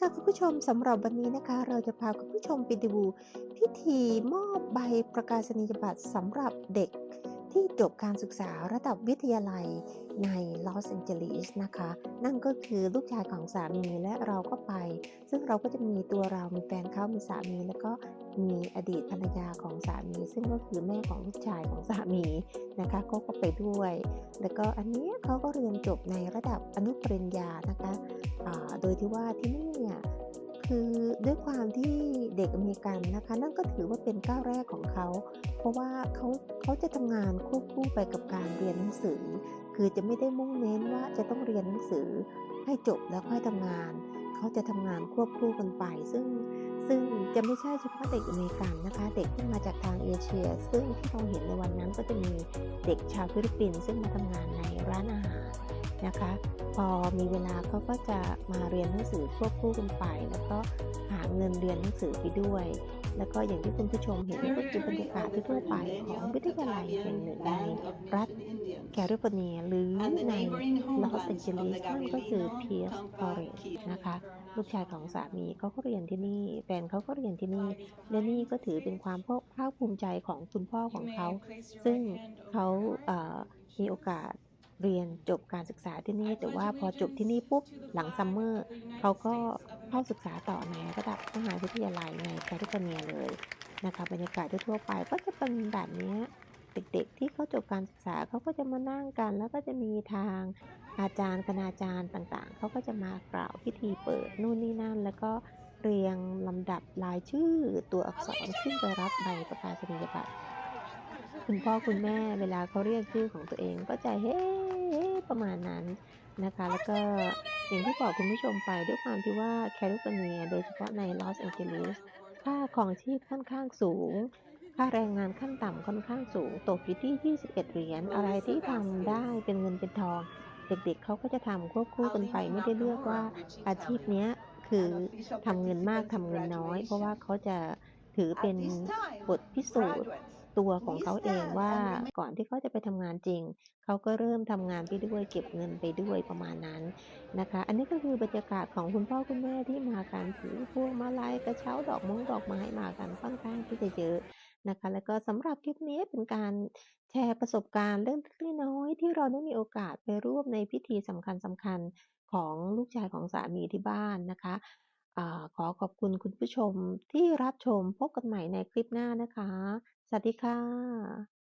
ค่ะคุณผู้ชมสำหรับวันนี้นะคะ เราจะพาคุณผู้ชมไปดู พิธีมอบใบประกาศนียบัตรสำหรับเด็กที่จบการศึกษาระดับวิทยาลัยในลอสแอนเจลิสนะคะ นั่นก็คือลูกชายของสามีและเราก็ไป ซึ่งเราก็จะมีตัวเรามีแฟนเขามีสามีแล้วก็ มีอดีตภรรยาของสามี ซึ่งก็คือแม่ของลูกชายของสามีนะคะเขาก็ไปด้วย แล้วก็อันนี้เขาก็เรียนจบในระดับอนุปริญญานะคะอ่าโดยที่ว่าที่นี่เนี่ยคือด้วยความที่เด็กอเมริกันนะคะ นั่นก็ถือว่าเป็นก้าวแรกของเขา เพราะว่าเขาเขาจะทำงานควบคู่ไปกับการเรียนหนังสือ คือจะไม่ได้มุ่งเน้นว่าจะต้องเรียนหนังสือให้จบแล้วค่อยทำงาน เขาจะทำงานควบคู่กันไป ซึ่ง ซึ่งจะไม่ใช่เฉพาะเด็กอเมริกันนะคะ เด็กที่มาจากทางเอเชีย ซึ่งที่เราเห็นในวันนั้นก็จะมีเด็กชาวฟิลิปปินส์ซึ่งมาทำงานในร้านอาหาร นะคะ พอมีเวลาเขาก็จะมาเรียนหนังสือควบคู่กันไปแล้วก็หาเงินเรียนหนังสือไปด้วย แล้วก็อย่างที่คุณผู้ชมเห็นก็คือบรรยากาศทั่วไปของวิทยาลัยแห่งหนึ่งในรัฐแคลิฟอร์เนียหรือในลอสแองเจลิสนั่นก็คือเพียสฟอเรสนะคะลูกชายของสามีเขาก็เรียนที่นี่แฟนเขาก็เรียนที่นี่และนี่ก็ถือเป็นความภาคภูมิใจของคุณพ่อของเขา ซึ่งเขามีโอกาส เรียนจบการศึกษาที่นี่ แต่ว่าพอจบที่นี่ปุ๊บหลังซัมเมอร์เขาก็เข้าศึกษาต่อในระดับมหาวิทยาลัยในแคลิฟอร์เนียเลยนะคะบรรยากาศทั่วๆไปก็จะเป็นแบบเนี้ยเด็กๆ ที่เขาจบการศึกษาเขาก็จะมานั่งกัน แล้วก็จะมีทางอาจารย์คณาจารย์ต่างๆ เขาก็จะมากล่าวพิธีเปิดนู่นนี่นั่น แล้วก็เรียงลำดับรายชื่อตัวอักษรขึ้นไปรับใบประกาศนียบัตร คุณพ่อคุณแม่เวลาเขาเรียกชื่อของตัวเองก็จะเฮ้ประมาณนั้นนะคะ แล้วก็อย่างที่บอกคุณผู้ชมไปด้วยความที่ว่าแคลิฟอร์เนีย โดยเฉพาะในลอสแองเจลิสค่าครองชีพค่อนข้างสูง ค่าแรงงานขั้นต่ำค่อนข้างสูง ตกอยู่ที่ 21 เหรียญอะไรที่ทำได้เป็นเงินเป็นทอง เด็กๆเขาก็จะทำควบคู่กันไปไม่ได้เลือกว่าอาชีพนี้คือทำเงินมากทำเงินน้อย เพราะว่าเขาจะถือเป็นบทพิสูจน์ ตัวของเขาเองว่าก่อนที่เขาจะไปทำงานจริง เขาก็เริ่มทำงานไปด้วยเก็บเงินไปด้วยประมาณนั้นนะคะ อันนี้ก็คือบรรยากาศของคุณพ่อคุณแม่ที่มากันถือพวงมาลัยกระเช้าดอกมงดอกไม้มากันค่อนข้างที่จะเยอะนะคะ แล้วก็สำหรับคลิปนี้เป็นการแชร์ประสบการณ์เล็กๆน้อยๆที่เราได้มีโอกาสไปร่วมในพิธีสำคัญๆของลูกชายของสามีที่บ้านนะคะอ่าขอขอบคุณคุณผู้ชมที่รับชมพบกันใหม่ในคลิปหน้านะคะ สวัสดีค่ะ